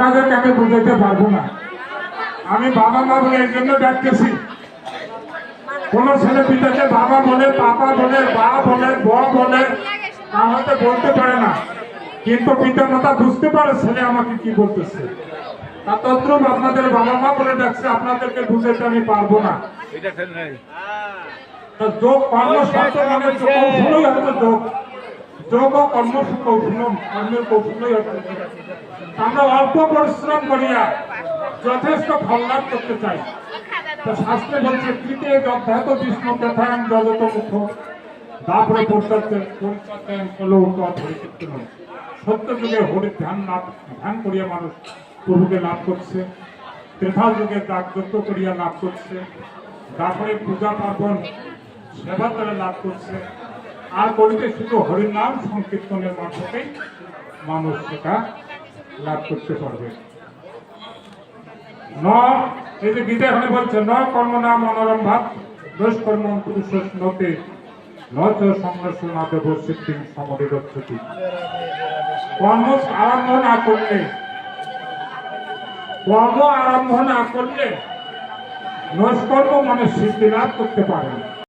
আপনাদেরকে আমি বুঝাতে পারব না। আমি বাবা মা বলে এই জন্য ডাকতেছি। কোন ছেলে পিতাকে বাবা বলে পাপা বলে বা বলে ব বলে তা হয়তো বলতে পারে না। কিন্তু পিতা মাতা বুঝতে পারে ছেলে আমাকে কি বলতেছে। আপনাদের বাবা মা বলে ডাকছে আপনাদেরকে বুঝাতে আমি পারব না। যোগ কর্ম শব্দ মানে তো কৌশলই হচ্ছে যোগ। যোগ কর্ম কৌশলম কর্মের কৌশলই। আমরা অল্প পরিশ্রম করিয়া যথেষ্ট ফল লাভ করতে চাই। তো শাস্ত্রে বলছে তৃতীয় অধ্যায় তো বিষ্ণু প্রধান জগত মুখ। তারপরে সত্য যুগে হরি ধ্যান লাভ ধ্যান করিয়া মানুষ প্রভুকে লাভ করছে। ত্রেধা যুগে দাগযজ্ঞ করিয়া লাভ করছে। তারপরে পূজা পার্বণ সেবা করে লাভ করছে। আর করিতে শুধু হরিনাম সংকীর্তনের মাধ্যমেই মানুষ সেটা লাভ করতে পারবে। ন, এই যে গীতা এখানে বলছে, ন কর্ম নাম মনোরম ভাব, দোষ কর্ম পুরুষ নতে, ন না করলে, কর্ম না মানে সিদ্ধি লাভ করতে পারে না।